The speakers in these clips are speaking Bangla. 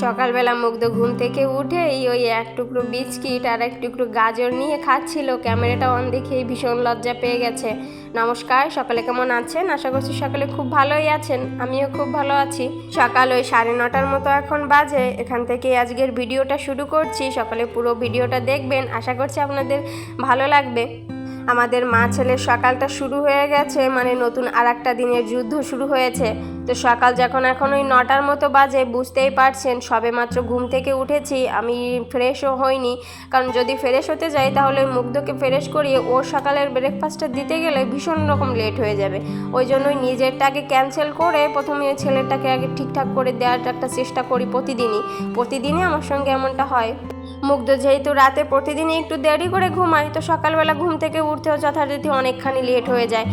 সকালবেলা মুগ্ধ ঘুম থেকে উঠেই ওই এক টুকরো বিস্কিট আর এক টুকরো গাজর নিয়ে খাচ্ছিল। ক্যামেরাটা অন দেখেই ভীষণ লজ্জা পেয়ে গেছে। নমস্কার, সকালে কেমন আছেন? আশা করছি সকালে খুব ভালোই আছেন। আমিও খুব ভালো আছি। সকাল ওই সাড়ে নটার মতো এখন বাজে। এখান থেকে আজকের ভিডিওটা শুরু করছি। সকালে পুরো ভিডিওটা দেখবেন। আশা করছি আপনাদের ভালো লাগবে। আমাদের মা ছেলের সকালটা শুরু হয়ে গেছে মানে নতুন আর একটা দিনের যুদ্ধ শুরু হয়েছে। তো সকাল যখন এখন ওই নটার মতো বাজে, বুঝতেই পারছেন সবে মাত্র ঘুম থেকে উঠেছি, আমি ফ্রেশও হইনি। কারণ যদি ফ্রেশ হতে যাই, তাহলে ওই মুগ্ধকে ফ্রেশ করিয়ে ওর সকালের ব্রেকফাস্টটা দিতে গেলে ভীষণ রকম লেট হয়ে যাবে। ওই জন্যই নিজেরটাকে ক্যান্সেল করে প্রথমে ছেলেটাকে আগে ঠিকঠাক করে দেওয়ার একটা চেষ্টা করি প্রতিদিনই। প্রতিদিনই আমার সঙ্গে এমনটা হয়। মুগ্ধ যেহেতু রাতে প্রতিদিনই একটু দেরি করে ঘুমায়, তো সকালবেলা ঘুম থেকে উঠতেও যথারীতি অনেকখানি লেট হয়ে যায়।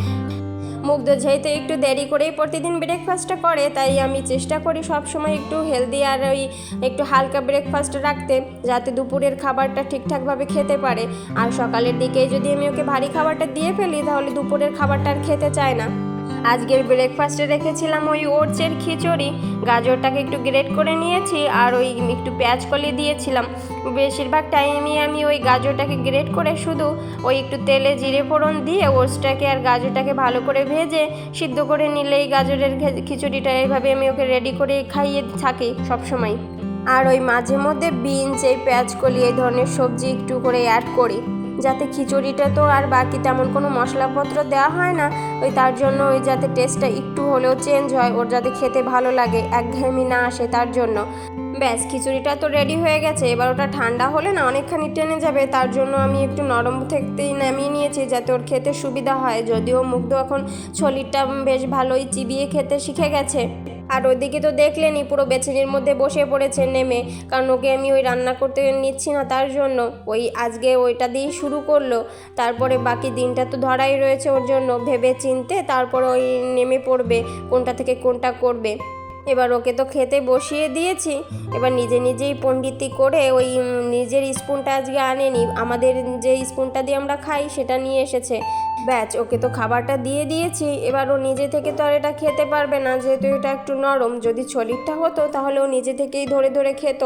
মুগ্ধ যেহেতু একটু দেরি করেই প্রতিদিন ব্রেকফাস্টটা করে, তাই আমি চেষ্টা করি সব সময় একটু হেলদি আর ওই একটু হালকা ব্রেকফাস্ট রাখতে, যাতে দুপুরের খাবারটা ঠিকঠাকভাবে খেতে পারে। আর সকালের দিকে যদি আমি ওকে ভারী খাবারটা দিয়ে ফেলি, তাহলে দুপুরের খাবারটা আর খেতে চায় না। আজকের ব্রেকফাস্টে রেখেছিলাম ওই ওটসের খিচুড়ি। গাজরটাকে একটু গ্রেট করে নিয়েছি আর ওই একটু পেঁয়াজ কলি দিয়েছিলাম। বেশিরভাগ টাইমই আমি ওই গাজরটাকে গ্রেট করে শুধু ওই একটু তেলে জিরে ফোড়ন দিয়ে ওটসটাকে আর গাজরটাকে ভালো করে ভেজে সিদ্ধ করে নিলেই গাজরের খিচুড়িটা এইভাবে আমি ওকে রেডি করে খাইয়ে থাকি সবসময়। আর ওই মাঝে মধ্যে বিনস এই পেঁয়াজ কলি, এই ধরনের সবজি একটু করে অ্যাড করি। যাতে খিচুড়িটা তো আর বাকি তেমন কোনো মশলাপত্র দেওয়া হয় না, ওই তার জন্য ওই যাতে টেস্টটা একটু হলেও চেঞ্জ হয়, ওর যাতে খেতে ভালো লাগে একঘেয়েমি না আসে তার জন্য। ব্যাস, খিচুড়িটা তো রেডি হয়ে গেছে, এবার ওটা ঠান্ডা হলে না অনেকখানি টেনে যাবে, তার জন্য আমি একটু নরম থেকেই নামিয়ে নিয়েছি যাতে ওর খেতে সুবিধা হয়, যদিও মুগ্ধ এখন ছলিটা বেশ ভালোই চিবিয়ে খেতে শিখে গেছে। আর ওদিকে তো দেখলেনই পুরো বেছেনের মধ্যে বসে পড়েছে নেমে, কারণ ওকে আমি ওই রান্না করতে নিচ্ছি না তার জন্য। ওই আজকে ওইটা দিয়েই শুরু করল। তারপরে বাকি দিনটা তো ধরাই রয়েছে ওর জন্য ভেবে চিনতে, তারপরে ওই নেমে পড়বে, কোনটা থেকে কোনটা করবে। এবার ওকে তো খেতে বসিয়ে দিয়েছি। এবার নিজে নিজেই পণ্ডিতি করে ওই নিজের স্পুনটা আজকে আনেনি। আমাদের যে স্পুনটা দিয়ে আমরা খাই সেটা নিয়ে এসেছে। ব্যাচ ওকে তো খাবারটা দিয়ে দিয়েছি। এবার ও নিজে থেকে তো আর এটা খেতে পারবে না, যেহেতু এটা একটু নরম। যদি ছলিরটা হতো তাহলে ও নিজে থেকেই ধরে ধরে খেত।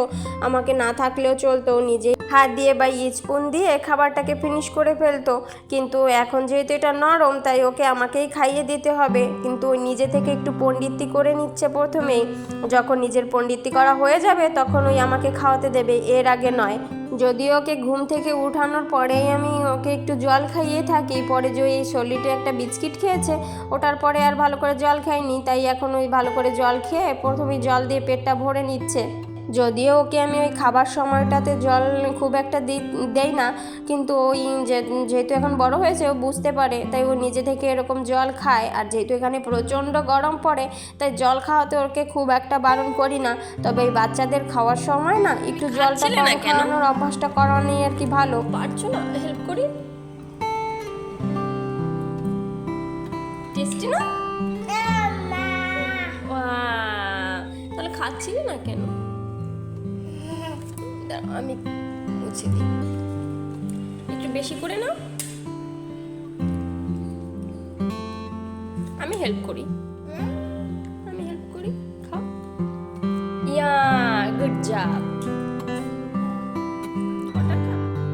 আমাকে না থাকলেও চলতো নিজেই হাত দিয়ে বা স্পুন দিয়ে খাবারটাকে ফিনিশ করে ফেলতো। কিন্তু এখন যেহেতু এটা নরম, তাই ওকে আমাকেই খাইয়ে দিতে হবে। কিন্তু ও নিজে থেকে একটু পণ্ডিতি করে নিচ্ছে প্রথমেই। যখন নিজের পণ্ডিতি করা হয়ে যাবে, তখন ওই আমাকে খাওয়াতে দেবে। এর আগে নয়। যদিও ওকে ঘুম থেকে উঠানোর পরেই আমি ওকে একটু জল খাইয়ে থাকি, পরে যে এই সলিটে একটা বিস্কিট খেয়েছে, ওটার পরে আর ভালো করে জল খাইনি। তাই এখন ওই ভালো করে জল খেয়ে প্রথমেই জল দিয়ে পেটটা ভরে নিচ্ছে। যদিও ওকে আমি ওই খাবার সময়টাতে জল খুব একটা দিই দেই না কিন্তু ওই যে- যেহেতু এখন বড় হয়েছে ও বুঝতে পারে তাই ও নিজে থেকে এরকম জল খায় আর যেহেতু এখানে প্রচণ্ড গরম পড়ে তাই জল খাওয়াতে ওকে খুব একটা বারণ করি না তবে এই বাচ্চাদের খাওয়ার সময় না একটু জলটা কম খাওয়ানোর অভ্যাসটা করানোই আর কি ভালো। পারছ না? হেল্প করি? টেস্টি না? তাহলে খাচ্ছিলি না কেন? দাঁড়াও, আমি মুছে দিই। একটু বেশি করে নাও। আমি হেল্প করি।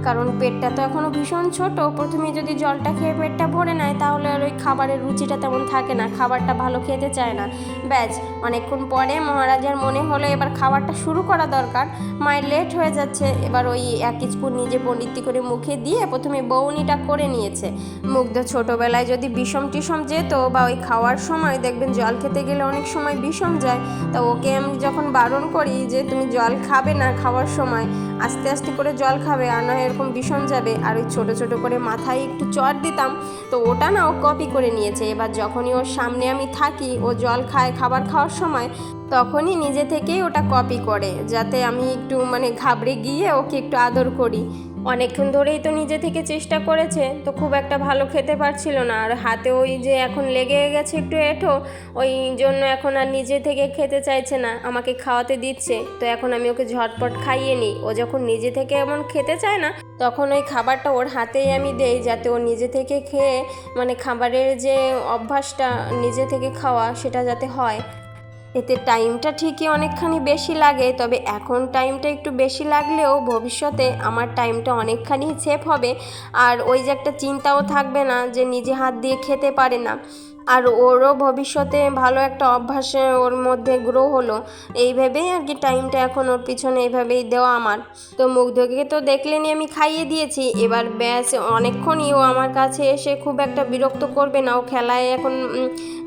কারণ পেটটা তো এখনও ভীষণ ছোট। প্রথমে যদি জলটা খেয়ে পেটটা ভরে নেয়, তাহলে আর ওই খাবারের রুচিটা তেমন থাকে না। খাবারটা ভালো খেতে চায় না। ব্যাস, অনেকক্ষণ পরে মহারাজার মনে হলো এবার খাবারটা শুরু করা দরকার। মায়ের লেট হয়ে যাচ্ছে। এবার ওই এক স্পুন নিজে পণ্ডিতি করে মুখে দিয়ে প্রথমে বৌনিটা করে নিয়েছে। মুগ্ধ ছোটোবেলায় যদি বিষম টিষম যেত বা ওই খাওয়ার সময় দেখবেন জল খেতে গেলে অনেক সময় বিষম যায়। তা ওকে আমি যখন বারণ করি যে, তুমি জল খাবে না খাওয়ার সময় আস্তে আস্তে করে জল খাবে আর নয় এরকম ভীষণ যাবে। আর ওই ছোটো ছোটো করে মাথায় একটু চট দিতাম, তো ওটা না ও কপি করে নিয়েছে। এবার যখনই ওর সামনে আমি থাকি, ও জল খায় খাবার খাওয়ার সময়, তখনই নিজে থেকেই ওটা কপি করে, যাতে আমি একটু মানে ঘাবড়ে গিয়ে ওকে একটু আদর করি। অনেকক্ষণ ধরেই তো নিজে থেকে চেষ্টা করেছে, তো খুব একটা ভালো খেতে পারছিল না। আর হাতে ওই যে এখন লেগে গেছে একটু এঁঠো, ওই জন্য এখন আর নিজে থেকে খেতে চাইছে না। আমাকে খাওয়াতে দিচ্ছে, তো এখন আমি ওকে ঝটপট খাইয়ে নিই। ও যখন নিজে থেকে এমন খেতে চায় না, তখন ওই খাবারটা ওর হাতেই আমি দেই, যাতে ও নিজে থেকে খেয়ে মানে খাবারের যে অভ্যাসটা নিজে থেকে খাওয়া, সেটা যাতে হয়। এতে টাইমটা ঠিকই অনেকখানি বেশি লাগে, তবে এখন টাইমটা একটু বেশি লাগলেও ভবিষ্যতে আমার টাইমটা অনেকখানি সেফ হবে। আর ওই যে একটা চিন্তাও থাকবে না যে নিজে হাত দিয়ে খেতে পারে না। আর ওরও ভবিষ্যতে ভালো একটা অভ্যাস ওর মধ্যে গ্রো হলো। এই ভেবেই আর কি টাইমটা এখন ওর পিছনে এইভাবেই দেওয়া আমার। তো মুগ্ধকে তো দেখলেনি আমি খাইয়ে দিয়েছি। এবার ব্যাস, অনেকক্ষণই ও আমার কাছে এসে খুব একটা বিরক্ত করবে না। ও খেলায় এখন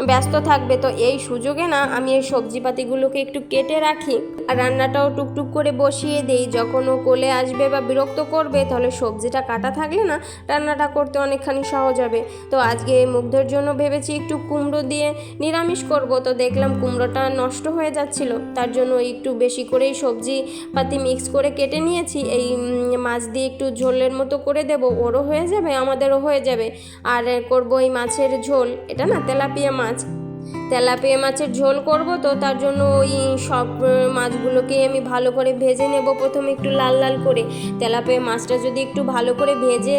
ব্যস্ত থাকবে। তো এই সুযোগে না আমি এই সবজিপাতিগুলোকে একটু কেটে রাখি। আর রান্নাটাও টুকটুক করে বসিয়ে দেই। যখন ও কোলে আসবে বা বিরক্ত করবে, তাহলে সবজিটা কাটা থাকলে না রান্নাটা করতে অনেকখানি সহজ হবে। তো আজকে মুগ্ধর জন্য ভেবেছি একটু কুমড়ো দিয়ে নিরামিষ করব। তো দেখলাম কুমড়োটা নষ্ট হয়ে যাচ্ছিল। তার জন্য একটু বেশি করেই সবজি পাতি মিক্স করে কেটে নিয়েছি। এই মাছ দিয়ে একটু ঝোলের মতো করে দেব। ওরও হয়ে যাবে, আমাদেরও হয়ে যাবে। আর করব এই মাছের ঝোল। এটা না, তেলাপিয়া মাছ। তেলাপিয়া মাছের ঝোল করব তো, তার জন্য ওই সব মাছগুলোকে আমি ভালো করে ভেজে নেব প্রথমে একটু লাল লাল করে। তেলাপিয়া মাছটা যদি একটু ভালো করে ভেজে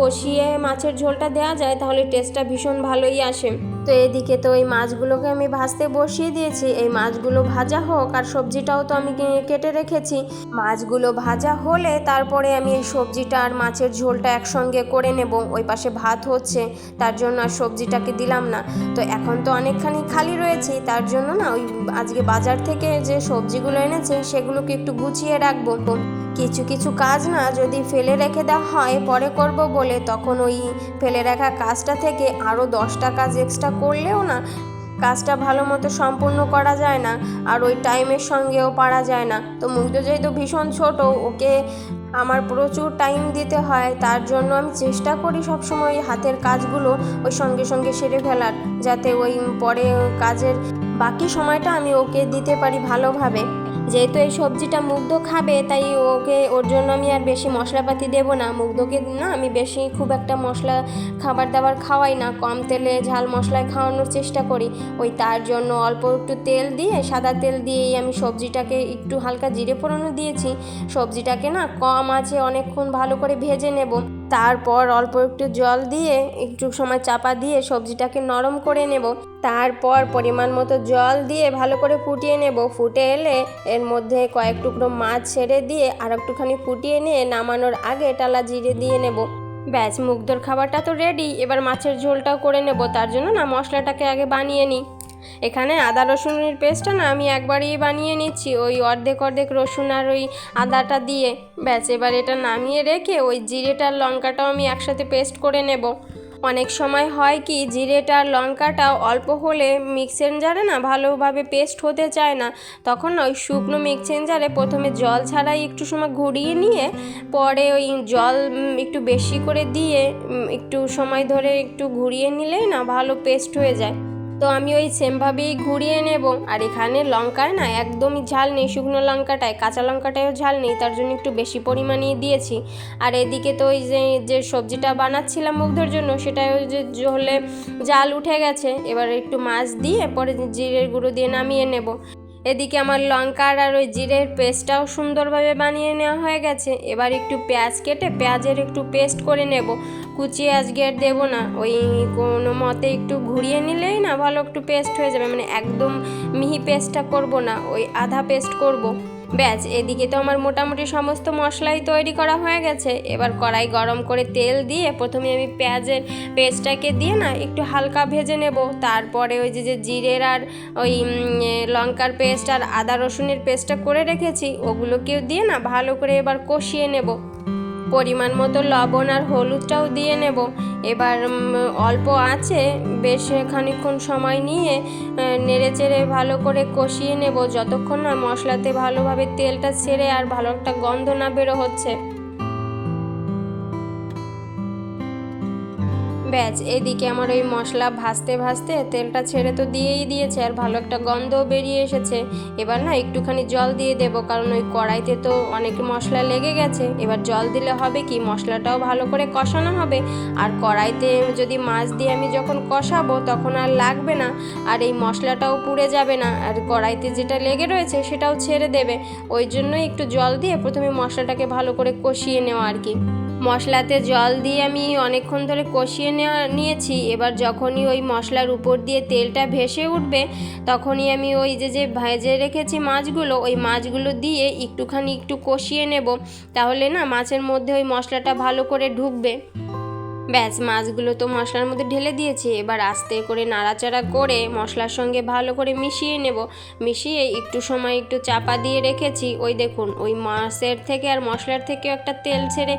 কষিয়ে মাছের ঝোলটা দেওয়া যায়, তাহলে টেস্টটা ভীষণ ভালোই আসে। তো এদিকে তো এই মাছগুলোকে আমি ভাজতে বসিয়ে দিয়েছি। এই মাছগুলো ভাজা হোক আর সবজিটাও তো আমি কেটে রেখেছি। মাছগুলো ভাজা হলে তারপরে আমি এই সবজিটা আর মাছের ঝোলটা একসঙ্গে করে নেব। ওই পাশে ভাত হচ্ছে, তার জন্য আর সবজিটাকে দিলাম না। তো এখন তো অনেকখানি খালি রয়েছি, তার জন্য না ওই আজকে বাজার থেকে যে সবজিগুলো এনেছে সেগুলোকে একটু গুছিয়ে রাখব। কিছু কিছু কাজ না যদি ফেলে রেখে দেওয়া হয়, পরে করব বলে। তখন ওই ফেলে রাখা কাজটা থেকে আরও দশটা কাজ এক্সট্রা করলেও না, কাজটা ভালো মতো সম্পূর্ণ করা যায় না, আর ওই টাইমের সঙ্গেও পারা যায় না। তো মুগ্ধ যেহেতু ভীষণ ছোট, ওকে আমার প্রচুর টাইম দিতে হয়, তার জন্য আমি চেষ্টা করি সবসময় ওই হাতের কাজগুলো ওই সঙ্গে সঙ্গে সেরে ফেলার, যাতে ওই পরে কাজের বাকি সময়টা আমি ওকে দিতে পারি ভালোভাবে। যেহেতু এই সবজিটা মুগ্ধ খাবে, তাই ওকে, ওর জন্য আমি আর বেশি মশলাপাতি দেবো না। মুগ্ধকে না, আমি বেশি খুব একটা মশলা, খাবার দাবার খাওয়াই না। কম তেলে ঝাল মশলায় খাওয়ানোর চেষ্টা করি। ওই তার জন্য অল্প একটু তেল দিয়ে, সাদা তেল দিয়েই আমি সবজিটাকে একটু হালকা জিরে ফোড়নও দিয়েছি। সবজিটাকে না, কম আছে, অনেকক্ষণ ভালো করে ভেজে নেব। তারপর অল্প একটু জল দিয়ে, একটু সময় চাপা দিয়ে সবজিটাকে নরম করে নেব। তারপর পরিমাণ মতো জল দিয়ে ভালো করে ফুটিয়ে নেব। ফুটে এলে এর মধ্যে কয়েক টুকরো মাছ ছেড়ে দিয়ে আর একটুখানি ফুটিয়ে নিয়ে নামানোর আগে টালা জিরে দিয়ে নেব। ব্যাস মুগ্ধর খাবারটা তো রেডি এবার মাছের ঝোলটাও করে নেব, তার জন্য না মশলাটাকে আগে বানিয়ে নিই। এখানে আদা রসুনের পেস্টটা না আমি একবারই বানিয়ে নিচ্ছি, ওই অর্ধেক অর্ধেক রসুন আর ওই আদাটা দিয়ে। ব্যাস, এবার এটা নামিয়ে রেখে ওই জিরেটার লঙ্কাটাও আমি একসাথে পেস্ট করে নেব। অনেক সময় হয় কি জিরেটার আর লঙ্কাটা অল্প হলে মিক্সেঞ্জারে না ভালোভাবে পেস্ট হতে চায় না। তখন ওই শুকনো মিক্সেঞ্জারে প্রথমে জল ছাড়াই একটু সময় ঘুরিয়ে নিয়ে, পরে ওই জল একটু বেশি করে দিয়ে একটু সময় ধরে একটু ঘুরিয়ে নিলেই না ভালো পেস্ট হয়ে যায়। তো আমি ওই সেমভাবেই ঘুরিয়ে নেব। আর এখানে লঙ্কায় না একদমই ঝাল নেই, শুকনো লঙ্কাটায়, কাঁচা লঙ্কাটায়ও ঝাল নেই, তার জন্য একটু বেশি পরিমাণেই দিয়েছি। আর এদিকে তো ওই যে যে সবজিটা বানাচ্ছিলাম মুগ্ধর জন্য সেটা ওই যে হলে জাল উঠে গেছে। এবার একটু মাছ দিয়ে পরে জিরের গুঁড়ো দিয়ে নামিয়ে নেব। এদিকে আমার লঙ্কার আর ওই জিরের পেস্টটাও সুন্দরভাবে বানিয়ে নেওয়া হয়ে গেছে। এবার একটু পেঁয়াজ কেটে পেঁয়াজের একটু পেস্ট করে নেব। কুচিয়ে আজকে আর দেবো না। ওই কোনো মতে একটু ঘুরিয়ে নিলেই না ভালো একটু পেস্ট হয়ে যাবে। মানে একদম মিহি পেস্টটা করব না, ওই আধা পেস্ট করব। ব্যাস, এদিকে তো আমার মোটামুটি সমস্ত মশলাই তৈরি করা হয়ে গেছে। এবার কড়াই গরম করে তেল দিয়ে প্রথমে আমি পেঁয়াজের পেস্টটাকে দিয়ে না একটু হালকা ভেজে নেব। তারপরে ওই যে যে জিরের আর ওই লঙ্কার পেস্ট আর আদা রসুনের পেস্টটা করে রেখেছি, ওগুলোকেও দিয়ে না ভালো করে এবার কষিয়ে নেব। পরিমাণ মতো লবণ আর হলুদটাও দিয়ে নেব। এবার অল্প আছে, বেশ খানিকক্ষণ সময় নিয়ে নেড়ে চেড়ে ভালো করে কষিয়ে নেব। যতক্ষণ না মশলাতে ভালোভাবে তেলটা ছেড়ে আর ভালো একটা গন্ধ না বেরো হচ্ছে ব্যাস, এদিকে আমার ওই মশলা ভাজতে ভাজতে তেলটা ছেড়ে তো দিয়েই দিয়েছে, আর ভালো একটা গন্ধও বেরিয়ে এসেছে। এবার না একটুখানি জল দিয়ে দেব, কারণ ওই কড়াইতে তো অনেক মশলা লেগে গেছে। এবার জল দিলে হবে কি, মশলাটাও ভালো করে কষানো হবে। আর কড়াইতে যদি মাছ দিয়ে আমি যখন কষাবো, তখন আর লাগবে না, আর এই মশলাটাও পুড়ে যাবে না। আর কড়াইতে যেটা লেগে রয়েছে, সেটাও ছেড়ে দেবে। ওই জন্যই একটু জল দিয়ে প্রথমে মশলাটাকে ভালো করে কষিয়ে নেওয়া আর কি। মশলাতে জল দিয়ে আমি অনেকক্ষণ ধরে কষিয়ে নেওয়া নিয়েছি। এবার যখনই ওই মশলার উপর দিয়ে তেলটা ভেসে উঠবে, তখনই আমি ওই যে যে ভেজে রেখেছি মাছগুলো, ওই মাছগুলো দিয়ে একটুখানি একটু কষিয়ে নেব। তাহলে না মাছের মধ্যে ওই মশলাটা ভালো করে ঢুকবে। ব্যাস, মাছগুলো তো মশলার মধ্যে ঢেলে দিয়েছি। এবার আস্তে করে নাড়াচাড়া করে মশলার সঙ্গে ভালো করে মিশিয়ে নেব। মিশিয়ে একটু সময় একটু চাপা দিয়ে রেখেছি। ওই দেখুন, ওই মাছের থেকে আর মশলার থেকেও একটা তেল ছেড়ে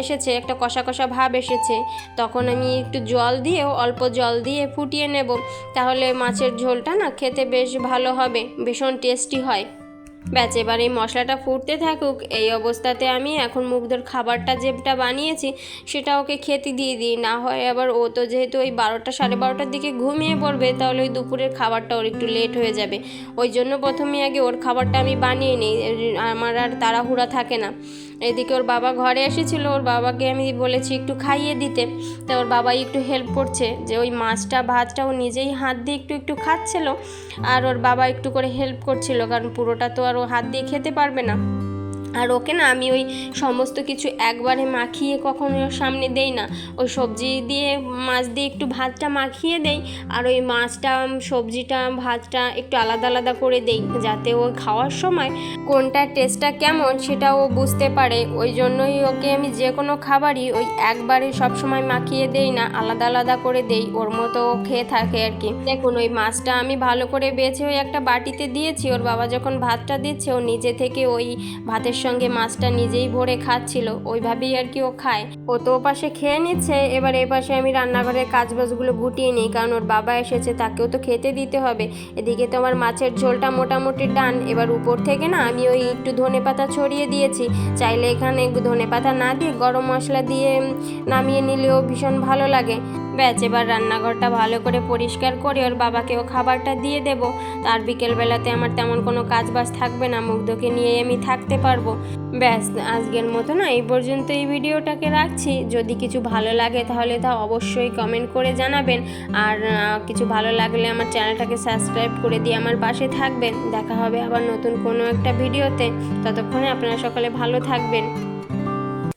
এসেছে, একটা কষা কষা ভাব এসেছে। তখন আমি একটু জল দিয়েও অল্প জল দিয়ে ফুটিয়ে নেব। তাহলে মাছের ঝোলটা না খেতে বেশ ভালো হবে, ভীষণ টেস্টি হয়। ব্যাস, এবার এই মশলাটা ফুটতে থাকুক, এই অবস্থাতে আমি এখন মুগ্ধর খাবারটা যেটা বানিয়েছি, সেটা ওকে খেতে দিয়ে দিই। না হয় আবার ও তো যেহেতু ওই বারোটা সাড়ে বারোটার দিকে ঘুমিয়ে পড়বে, তাহলে ওই দুপুরের খাবারটা ওর একটু লেট হয়ে যাবে। ওই জন্য প্রথমে আগে ওর খাবারটা আমি বানিয়ে নিই আমার আর তাড়াহুড়া থাকে না। এদিকে ওর বাবা ঘরে এসেছিল, ওর বাবাকে আমি বলেছি একটু খাইয়ে দিতে। তা ওর বাবাই একটু হেল্প করছে যে ওই মাছটা, ভাতটা ও নিজেই হাত দিয়ে একটু একটু খাচ্ছিল। আর ওর বাবা একটু করে হেল্প করছিল, কারণ পুরোটা তো আর ও হাত দিয়ে খেতে পারবে না। আর ওকে না আমি ওই সমস্ত কিছু একবারে মাখিয়ে কখনো ওর সামনে দেই না। ওই সবজি দিয়ে, মাছ দিয়ে একটু ভাতটা মাখিয়ে দেই আর ওই মাছটা, সবজিটা, ভাতটা একটু আলাদা আলাদা করে দেই যাতে ও খাওয়ার সময় কোনটা টেস্টটা কেমন সেটা ও বুঝতে পারে। ওই জন্যই ওকে আমি যে কোনো খাবারই ওই একবারে সব সময় মাখিয়ে দেই না, আলাদা আলাদা করে দেই। ওর মতো ও খেয়ে থাকে আর কি। দেখুন, ওই মাছটা আমি ভালো করে বেছে ওই একটা বাটিতে দিয়েছি। ওর বাবা যখন ভাতটা দিচ্ছে, ও নিজে থেকে ওই ভাতের সঙ্গে মাছটা নিজেই ভরে খাচ্ছিল। ওইভাবেই আর কি ও খায়। ও তো পাশে খেয়ে নিচ্ছে। এবার এই পাশে আমি রান্নাঘরের কাজবাজগুলো গুটিয়ে নিই, কারণ ওর বাবা এসেছে, তাকেও তো খেতে দিতে হবে। এদিকে তো আমার মাছের ঝোলটা মোটামুটি ডান। এবার উপর থেকে না আমি ওই একটু ধনে পাতা ছড়িয়ে দিয়েছি। চাইলে এখানে ধনে পাতা না দিয়ে গরম মশলা দিয়ে নামিয়ে নিলেও ভীষণ ভালো লাগে। ব্যাস, এবার রান্নাঘরটা ভালো করে পরিষ্কার করে ওর বাবাকেও খাবারটা দিয়ে দেব। তার বিকেলবেলাতে আমার তেমন কোনো কাজ বাজ থাকবে না, মুগ্ধকে নিয়ে আমি থাকতে পারব। ব্যাস, আজকের মতো না, এই পর্যন্ত এই ভিডিওটাকে রাখছি। যদি কিছু ভালো লাগে তাহলে তা অবশ্যই কমেন্ট করে জানাবেন। আর কিছু ভালো লাগলে আমার চ্যানেলটাকে সাবস্ক্রাইব করে দিয়ে আমার পাশে থাকবেন। দেখা হবে আবার নতুন কোনো একটা ভিডিওতে। ততক্ষণে আপনারা সকলে ভালো থাকবেন।